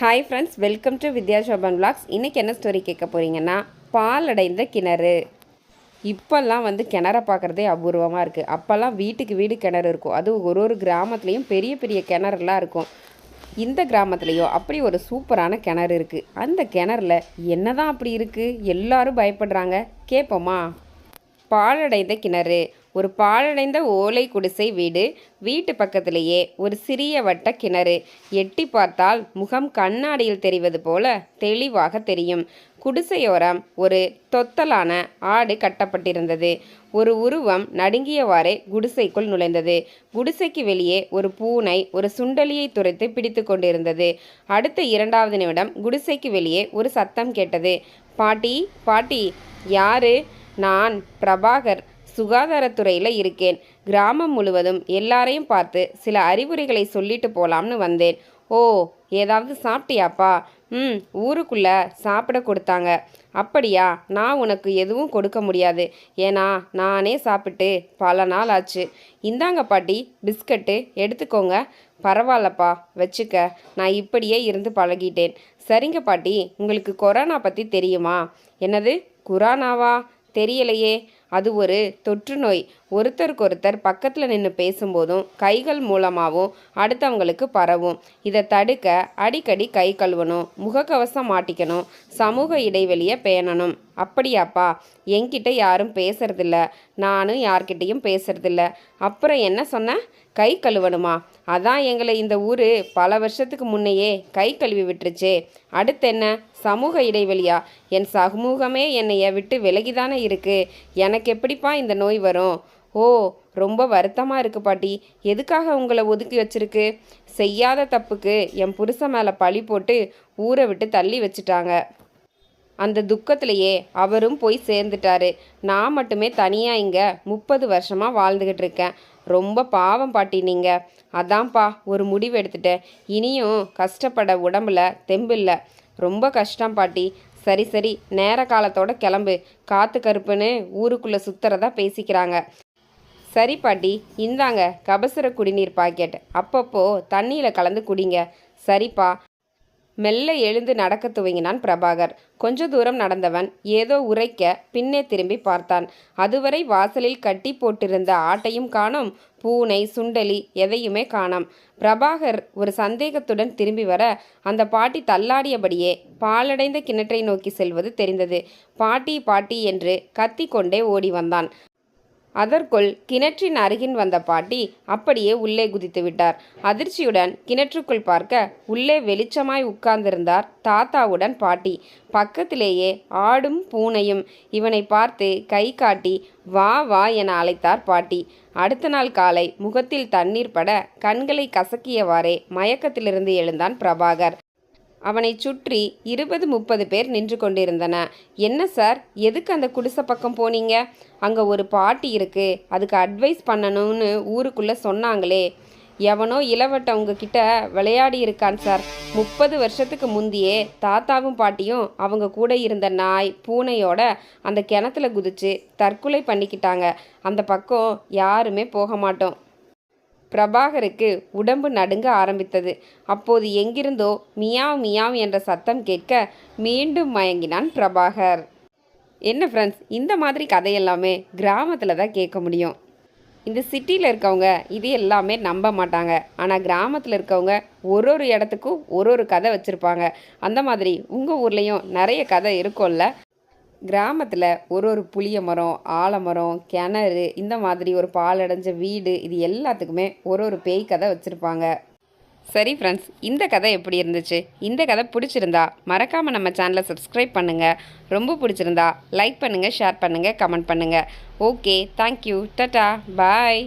Hi friends welcome to Vidya Shobhan vlogs இன்றைக்கி என்ன story கேட்க போகிறீங்கன்னா பால் அடைந்த கிணறு. இப்போல்லாம் வந்து கிணற பார்க்குறதே அபூர்வமாக இருக்குது அப்போல்லாம் வீட்டுக்கு வீடு கிணறு இருக்கும். அதுவும் ஒரு ஒரு கிராமத்துலேயும் பெரிய பெரிய கிணறுலாம் இருக்கும். இந்த கிராமத்துலேயும் அப்படி ஒரு சூப்பரான கிணறு இருக்குது அந்த கிணறுல என்னதான் அப்படி இருக்குது எல்லாரும் பயப்படுறாங்க. கேட்போமா பாலடைந்த கிணறு. ஒரு பாழடைந்த ஓலை குடிசை வீடு வீட்டு பக்கத்திலேயே ஒரு சிறிய வட்ட கிணறு. எட்டி பார்த்தால் முகம் கண்ணாடியில் தெரிவது போல தெளிவாக தெரியும். குடிசையோரம் ஒரு தொத்தலான ஆடு கட்டப்பட்டிருந்தது. ஒரு உருவம் நடுங்கியவாறே குடிசைக்குள் நுழைந்தது. குடிசைக்கு வெளியே ஒரு பூனை ஒரு சுண்டலியை துரைத்து பிடித்து கொண்டிருந்தது. அடுத்த இரண்டாவது நிமிடம் குடிசைக்கு வெளியே ஒரு சத்தம் கேட்டது. பாட்டி பாட்டி யாரு? நான் பிரபாகர். சுகாதாரத்துறையில் இருக்கேன். கிராமம் முழுவதும் எல்லாரையும் பார்த்து சில அறிவுரைகளை சொல்லிட்டு போலாம்னு வந்தேன். ஓ ஏதாவது சாப்பிட்டியாப்பா? ம் ஊருக்குள்ளே சாப்பிட கொடுத்தாங்க. அப்படியா? நான் உனக்கு எதுவும் கொடுக்க முடியாது. ஏன்னா நானே சாப்பிட்டு பல நாள் ஆச்சு. இந்தாங்க பாட்டி பிஸ்கட்டு எடுத்துக்கோங்க. பரவாயில்லப்பா வச்சுக்க. நான் இப்படியே இருந்து பழகிட்டேன். சரிங்க பாட்டி உங்களுக்கு கொரோனா பற்றி தெரியுமா? என்னது குரானாவா? தெரியலையே. அது ஒரு தொற்று நோய் ஒருத்தருக்கொருத்தர் பக்கத்தில் நின்று பேசும்போதும் கைகள் மூலமாகவும் அடுத்தவங்களுக்கு பரவும். இதை தடுக்க அடிக்கடி கை கழுவணும் முகக்கவசம் மாட்டிக்கணும் சமூக இடைவெளியை பேணணும். அப்படியாப்பா என்கிட்ட யாரும் பேசுறதில்ல. நானும் யார்கிட்டேயும் பேசுறதில்ல. அப்புறம் என்ன சொன்ன? கை கழுவணுமா? அதான் எங்களை இந்த ஊர் பல வருஷத்துக்கு முன்னையே கை கழுவி விட்டுருச்சே. அடுத்து என்ன? சமூக இடைவெளியா? என் சமூகமே என்னைய விட்டு விலகிதானே இருக்கு. எனக்கு எப்படிப்பா இந்த நோய் வரும்? ஓ ரொம்ப வருத்தமாக இருக்கு பாட்டி. எதுக்காக உங்களை ஒதுக்கி வச்சிருக்கு? செய்யாத தப்புக்கு என் புருஷன் மேலே பழி போட்டு ஊரை விட்டு தள்ளி வச்சுட்டாங்க. அந்த துக்கத்திலேயே அவரும் போய் சேர்ந்துட்டாரு. நான் மட்டுமே தனியாக இங்கே முப்பது வருஷமாக வாழ்ந்துக்கிட்டு இருக்கேன். ரொம்ப பாவம் பாட்டி நீங்கள் அதான்ப்பா ஒரு முடிவு எடுத்துட்டேன். இனியும் கஷ்டப்பட உடம்புல தெம்பில்லை ரொம்ப கஷ்டம் பாட்டி. சரி சரி நேர காலத்தோட கிளம்பு. காத்து கருப்புன்னு ஊருக்குள்ளே சுத்துறதா பேசிக்கிறாங்க. சரி பாட்டி இந்தாங்க கபசுர குடிநீர் பாக்கெட். அப்பப்போ தண்ணியில் கலந்து குடிங்க. சரிப்பா. மெல்ல எழுந்து நடக்க துவங்கினான் பிரபாகர். கொஞ்ச தூரம் நடந்தவன் ஏதோ உரைக்க பின்னே திரும்பி பார்த்தான். அதுவரை வாசலில் கட்டி போட்டிருந்த ஆட்டையும் காணோம் பூனை சுண்டலி எதையுமே காணோம். பிரபாகர் ஒரு சந்தேகத்துடன் திரும்பி வர அந்த பாட்டி தள்ளாடியபடியே பாலடைந்த கிணற்றை நோக்கி செல்வது தெரிந்தது. பாட்டி பாட்டி என்று கத்திக்கொண்டே ஓடி வந்தான். அதற்குள் கிணற்றின் அருகின் வந்த பாட்டி அப்படியே உள்ளே குதித்து விட்டார். அதிர்ச்சியுடன் கிணற்றுக்குள் பார்க்க உள்ளே வெளிச்சமாய் உட்கார்ந்திருந்தார் தாத்தாவுடன் பாட்டி. பக்கத்திலேயே ஆடும் பூனையும் இவனை பார்த்து கை காட்டி வா வா என அழைத்தார் பாட்டி. அடுத்த நாள் காலை முகத்தில் தண்ணீர் பட கண்களை கசக்கியவாறே மயக்கத்திலிருந்து எழுந்தான் பிரபாகர். அவனை சுற்றி இருபது முப்பது பேர் நின்று கொண்டிருந்தன. என்ன சார்? எதுக்கு அந்த குடிசை பக்கம் போனீங்க? அங்கே ஒரு பாட்டி இருக்கு. அதுக்கு அட்வைஸ் பண்ணணும்னு ஊருக்குள்ளே சொன்னாங்களே. எவனோ இளவட்ட உங்ககிட்ட விளையாடி இருக்கான் சார். முப்பது வருஷத்துக்கு முந்தியே தாத்தாவும் பாட்டியும் அவங்க கூட இருந்த நாய் பூனையோட அந்த கிணத்துல குதிச்சு தற்கொலை பண்ணிக்கிட்டாங்க. அந்த பக்கம் யாருமே போக மாட்டோம். பிரபாகருக்கு உடம்பு நடுங்க ஆரம்பித்தது. அப்போது எங்கிருந்தோ மியாவ் மியாவ் என்ற சத்தம் கேட்க மீண்டும் மயங்கினான் பிரபாகர். என்ன ஃப்ரெண்ட்ஸ் இந்த மாதிரி கதையெல்லாமே கிராமத்தில் தான் கேட்க முடியும். இந்த சிட்டியில் இருக்கவங்க இது எல்லாமே நம்ப மாட்டாங்க. ஆனால் கிராமத்தில் இருக்கவங்க ஒரு ஒரு இடத்துக்கும் ஒரு ஒரு கதை வச்சுருப்பாங்க. அந்த மாதிரி உங்கள் ஊர்லேயும் நிறைய கதை இருக்கும்ல? கிராமத்தில் ஒரு ஒரு புளிய மரம் ஆலமரம் கிணறு இந்த மாதிரி ஒரு பாலடைஞ்ச வீடு இது எல்லாத்துக்குமே ஒரு ஒரு பேய் கதை வச்சுருப்பாங்க. சரி ஃப்ரெண்ட்ஸ் இந்த கதை எப்படி இருந்துச்சு? இந்த கதை பிடிச்சிருந்தா மறக்காமல் நம்ம சேனலை சப்ஸ்கிரைப் பண்ணுங்கள் ரொம்ப பிடிச்சிருந்தா லைக் பண்ணுங்கள் ஷேர் பண்ணுங்கள் கமெண்ட் பண்ணுங்கள் ஓகே தேங்க்யூ டட்டா பாய்